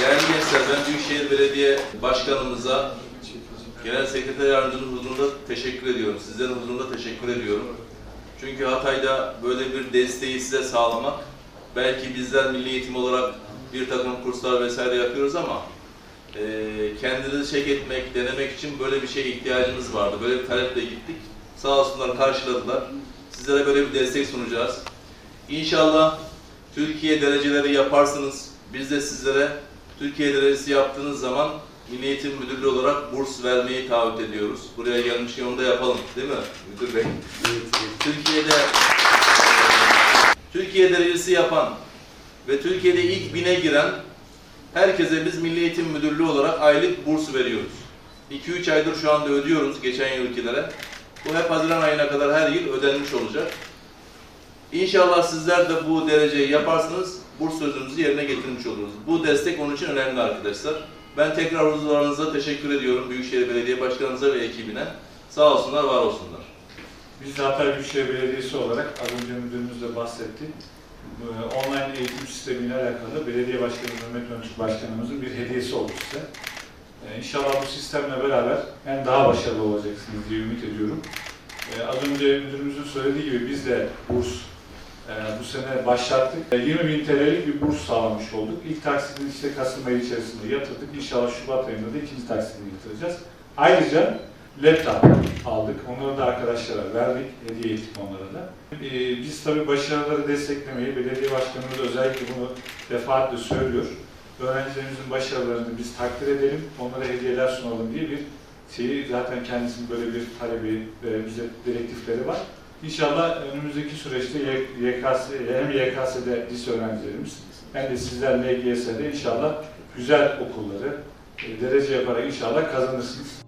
Değerli gençler, ben Büyükşehir Belediye Başkanımıza, Genel Sekreter Yardımcının huzurunda teşekkür ediyorum. Sizlerin huzurunda teşekkür ediyorum. Çünkü Hatay'da böyle bir desteği size sağlamak, belki bizler milli eğitim olarak bir takım kurslar vesaire yapıyoruz ama e, kendinizi çek etmek, denemek için böyle bir şeye ihtiyacımız vardı. Böyle bir taleple gittik. Sağ olsunlar karşıladılar. Sizlere böyle bir destek sunacağız. İnşallah Türkiye dereceleri yaparsınız. Biz de sizlere Türkiye derecesi yaptığınız zaman Milli Eğitim Müdürlüğü olarak burs vermeyi taahhüt ediyoruz. Buraya gelmişken onu da yapalım değil mi Müdür Bey? Türkiye'de Türkiye derecesi yapan ve Türkiye'de ilk bine giren herkese biz Milli Eğitim Müdürlüğü olarak aylık burs veriyoruz. 2-3 aydır şu anda ödüyoruz geçen yılkilere. Bu hep Haziran ayına kadar her yıl ödenmiş olacak. İnşallah sizler de bu dereceyi yaparsınız, burs sözünüzü yerine getirmiş oluruz. Bu destek onun için önemli arkadaşlar. Ben tekrar huzurlarınıza teşekkür ediyorum Büyükşehir Belediye Başkanımıza ve ekibine. Sağ olsunlar, var olsunlar. Biz Hatay Büyükşehir Belediyesi olarak az önce müdürümüz de bahsetti. E, Online eğitim sistemiyle alakalı Belediye Başkanı Mehmet Öntürk Başkanımızın bir hediyesi oldu size. E, İnşallah bu sistemle beraber hem daha başarılı olacaksınız diye ümit ediyorum. E, Az önce müdürümüzün söylediği gibi biz de burs bu sene başlattık. E, 20 bin TL'lik bir burs sağlamış olduk. İlk taksidini işte Kasım ayı içerisinde yatırdık. İnşallah Şubat ayında da ikinci taksidini yatıracağız. Ayrıca laptop aldık. Onları da arkadaşlara verdik. Hediye ettik onlara da. Ee, biz tabii başarıları desteklemeyi, belediye başkanımız özellikle bunu defaatle söylüyor. Öğrencilerimizin başarılarını biz takdir edelim, onlara hediyeler sunalım diye bir şeyi zaten kendisinin böyle bir talebi, bize direktifleri var. İnşallah önümüzdeki süreçte YKS, hem YKS'de lise öğrencilerimiz hem de sizler LGS'de inşallah güzel okulları e, derece yaparak inşallah kazanırsınız.